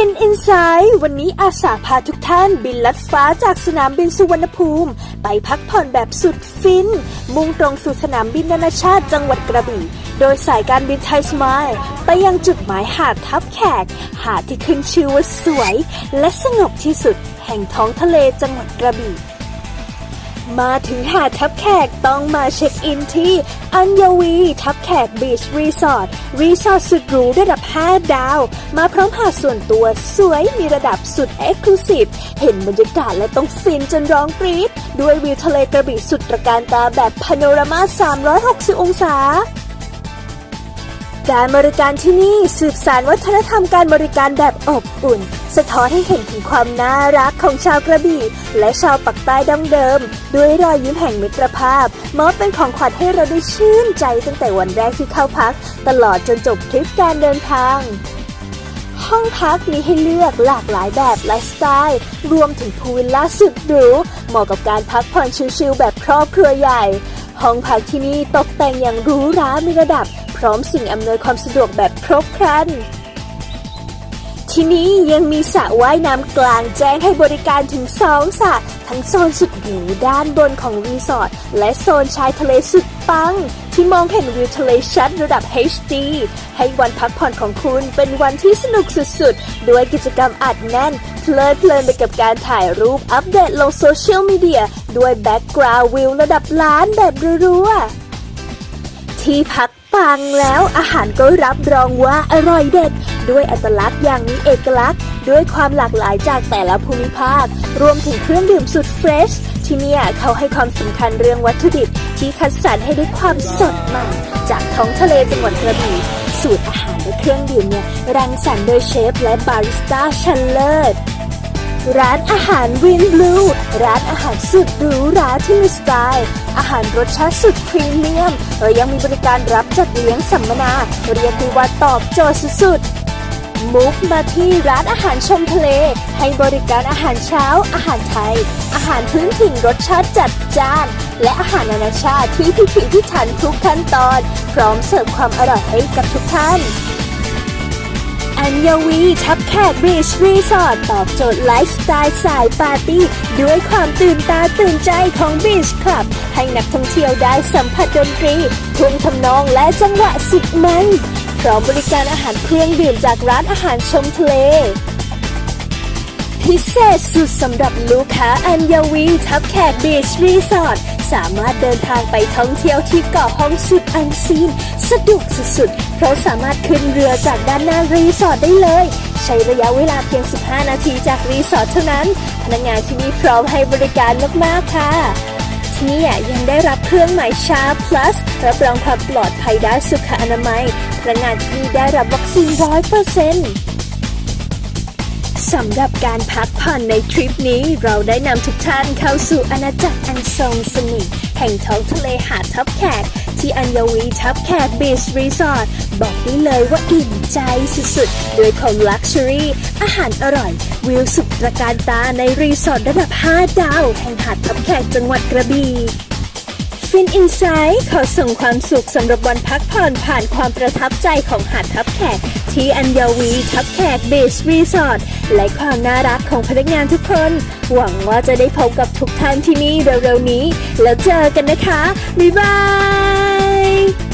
ฟินอินไซด์วันนี้อาสาพาทุกท่านบินลัดฟ้าจากสนามบินสุวรรณภูมิ ไปพักผ่อนแบบสุดฟิน มุ่งตรงสู่สนามบินนานาชาติจังหวัดกระบี่ โดยสายการบินไทยสมายไปยังจุดหมายหาดทับแขก หาดที่ขึ้นชื่อว่าสวย และสงบที่สุดแห่งท้องทะเลจังหวัดกระบี่ มาถึงหาดทับแขกต้องมาเช็คอินที่ อัญวี ทับแขกบีชรีสอร์ทรีสอร์ทสุดหรูระดับ 5 ดาว มาพร้อมหาดส่วนตัวสวยมีระดับสุดเอ็กซ์คลูซีฟเห็นบรรยากาศและต้องฟินจนร้องกรี๊ดด้วยวิวทะเลกระบี่สุดตระการตาแบบพาโนรามา 360 องศา การบริการที่นี่สืบสานวัฒนธรรมการบริการแบบอบอุ่น สะท้อนให้เห็นถึงความน่ารักของชาวกระบี่ และชาวปักใต้ดั้งเดิม ด้วยรอยยิ้มแห่งมิตรภาพมอบเป็นของขวัญให้เราได้ชื่นใจตั้งแต่วันแรกที่เข้าพัก ตลอดจนจบทริปการเดินทางห้องพักมีให้เลือกหลากหลายแบบไลฟ์สไตล์ รวมถึงพูลวิลล่าสุดหรูเหมาะกับการพักผ่อนชิลๆแบบครอบครัวใหญ่ ห้องพักที่นี่ตกแต่งอย่างหรูหรามีระดับ พร้อมสิ่งอำนวยความสะดวกแบบครบครัน ที่นี่ยังมีสระว่ายน้ำกลางแจ้งให้บริการถึงสองสระทั้งโซนสุดหรูด้านบนของรีสอร์ทและโซนชายทะเลสุดปัง ที่มองเห็นวิวทะเลชัดระดับ HD ให้วันพักผ่อนของคุณเป็นวันที่สนุกสุดๆ ด้วยกิจกรรมอัดแน่น เพลิดเพลินไปกับการถ่ายรูปอัปเดตลงโซเชียลมีเดียด้วยแบ็กกราวด์วิวระดับล้านแบบรัวๆที่พัก ปังแล้วอาหารก็รับรองว่าอร่อยเด็ด ด้วยอัตลักษณ์อย่างมีเอกลักษณ์ ด้วยความหลากหลายจากแต่ละภูมิภาค รวมถึงเครื่องดื่มสุดเฟรชที่นี่เขาให้ความสำคัญเรื่องวัตถุดิบ ที่คัดสรรให้ได้ความสดใหม่ จากท้องทะเลจังหวัดกระบี่สูตรอาหารและเครื่องดื่มเนี่ยรังสรรค์โดยเชฟและบาริสต้าชั้นเลิศ ร้านอาหารวินบลู ร้านอาหารสุดหรูหราที่มีสไตล์ อาหารรสชาติสุดพรีเมียมเรายังมีบริการรับจัดเลี้ยงสัมมนา เรียกได้ว่าตอบโจทย์สุดๆมุกมาที่ร้านอาหารชมทะเล ให้บริการอาหารเช้า อาหารไทย อาหารพื้นถิ่นรสชาติจัดจ้าน และอาหารนานาชาติที่พิถีพิถันทุกขั้นตอน พร้อมเสิร์ฟความอร่อยให้กับทุกท่าน อัญญวีทับแขกบีชรีสอร์ทตอบโจทย์ไลฟ์สไตล์สายปาร์ตี้ ด้วยความตื่นตาตื่นใจของบีชคลับ ให้นักท่องเที่ยวได้สัมผัสดนตรีท่วงทำนองและจังหวะสุดมันพร้อมบริการอาหารเครื่องดื่มจากร้านอาหารชมทะเล พิเศษสุดสำหรับลูกค้าอัญญวีทับแขกบีชรีสอร์ทสามารถเดินทางไปท่องเที่ยวที่เกาะห้องสุดอันซีน สะดวกสุดๆ เพราะสามารถขึ้นเรือจากด้านหน้ารีสอร์ทได้เลย ใช้ระยะเวลาเพียง 15 นาทีจากรีสอร์ทเท่านั้น พนักงานที่นี่พร้อมให้บริการมากๆค่ะที่นี่ยังได้รับเครื่องหมายชา plus รับรองความปลอดภัยด้านสุขอนามัยพนักงานที่นี่ได้รับวัคซีนร้อยเปอร์เซ็นต์ สำหรับการพักผ่อนในทริปนี้เราได้นำทุกท่านเข้าสู่อาณาจักรอันทรงเสน่ห์แห่งท้องทะเลหาดทับแขก ที่อัญวีทับแขกบีชรีสอร์ทบอกได้เลยว่าอิ่มใจสุดๆ ด้วยของลักชัวรี่ อาหารอร่อย วิวสุดตระการตาในรีสอร์ทระดับ 5 ดาว แห่งหาดทับแขกจังหวัดกระบี่ฟินอินไซด์ขอส่งความสุขสำหรับวันพักผ่อนผ่านความประทับใจของหาดทับแขก ที่อัญญาวีทับแขกเบสรีสอร์ทและความน่ารักของพนักงานทุกคน หวังว่าจะได้พบกับทุกท่านที่นี่เร็วๆนี้ แล้วเจอกันนะคะ บ๊ายบาย